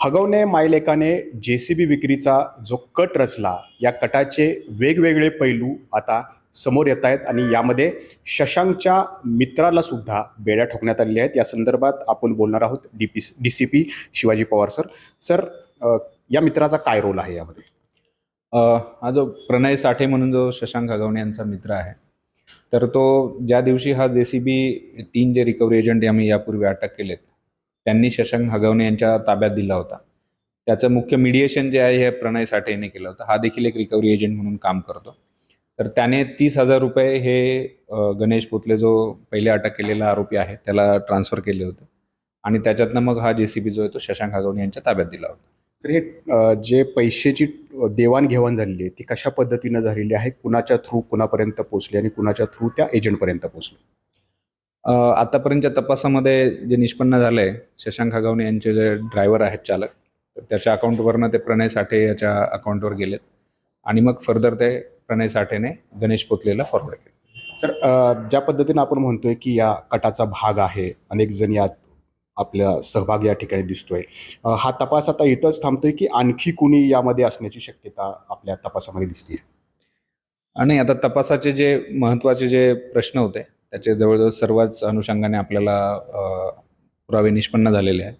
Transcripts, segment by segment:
हगवणे मायलेकाने जे C B विक्रीचा जो कट रचला या कटाचे वेगवेगळे पैलू आता समोर येत आहेत आणि यामध्ये शशांकच्या मित्राला सुद्धा बेड्या ठोकण्यात आलेल्या आहेत. या संदर्भात आपण बोलणार आहोत D P D C P Shivaji Pawar sir. Sir या मित्राचा काय रोल आहे यामध्ये? हा जो प्रणय साठे म्हणून जो शशांक हगवणे यांचा मित्र आहे तर तो ज्या दिवशी हा जे सी बी तीन जे रिकव्हरी एजंट आम्ही यापूर्वी अटक केलेत त्यांनी शशांक हगवणे यांच्या ताब्यात दिला होता. त्याचं मुख्य मिडिएशन जे आहे हे प्रणय साठे यांनी केलं होतं. हा देखील एक रिकव्हरी एजंट म्हणून काम करतो. तर त्याने तीस हजार रुपये हे गणेश पोतले जो पहिले अटक केलेला आरोपी आहे त्याला ट्रान्सफर केले होते. आणि त्याच्यातनं मग हा जे सी बी जो आहे तो शशांक हगवणे यांच्या ताब्यात दिला होता. सर हे जे पैशाची देवाणघेवाण झालेली आहे ती कशा पद्धतीनं झालेली आहे? कुणाच्या थ्रू कुणापर्यंत पोहोचली आणि कुणाच्या थ्रू त्या एजंटपर्यंत पोहोचली आतापर्यंतच्या तपासामध्ये जे निष्पन्न झालं आहे शशांक हगवणे यांचे जे ड्रायव्हर आहेत चालक तर त्याच्या अकाउंटवरनं ते प्रणय साठे याच्या अकाउंटवर गेलेत. आणि मग फर्दर ते प्रणय साठेने गणेश पोतलेला फॉरवर्ड केलं. सर ज्या पद्धतीनं आपण म्हणतोय की या कटाचा भाग आहे अनेक जण यात आपला सहभाग या ठिकाणी दिसतोय. हा तपास आता इथंच थांबतोय की आणखी कुणी यामध्ये असण्याची शक्यता आपल्या तपासामध्ये दिसते आणि आता तपासाचे जे महत्त्वाचे जे प्रश्न होते त्याचे जवळजवळ सर्वच अनुषंगाने आपल्याला पुरावे निष्पन्न झालेले आहेत.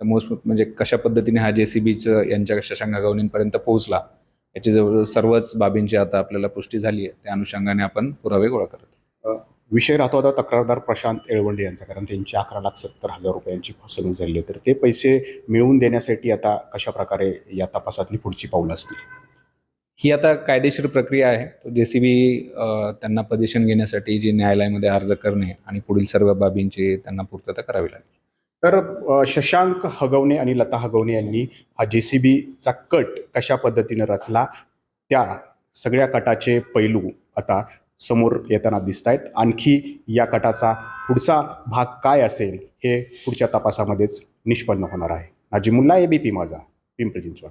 तर मोस्ट म्हणजे कशा पद्धतीने हा जे सी बीचं यांच्या शशांक हगवणींपर्यंत पोहोचला याची जवळजवळ सर्वच बाबींची आता आपल्याला पुष्टी झाली आहे. त्या अनुषंगाने आपण पुरावे गोळा करत विषय राहतो आता तक्रारदार प्रशांत एळवंडे यांचा कारण त्यांची अकरा लाख सत्तर हजार रुपयांची फसवणूक झाली आहे. तर ते पैसे मिळवून देण्यासाठी आता कशा प्रकारे या तपासातली पुढची पावलं असतील? ही आता कायदेशीर प्रक्रिया आहे. तो जे सी बी त्यांना पोझिशन घेण्यासाठी जी न्यायालयामध्ये अर्ज करणे आणि पुढील सर्व बाबींची त्यांना पूर्तता करावी लागेल. तर शशांक हगवणे आणि लता हगवणे यांनी हा जे सी बीचा कट कशा पद्धतीनं रचला त्या सगळ्या कटाचे पैलू आता समोर येताना दिसत आहेत आणखी या कटाचा पुढचा भाग काय असेल हे पुढच्या तपासामध्येच निष्पन्न होणार आहे. नाजिमुल्ला एबीपी माझा पिंपरी चिंचवड.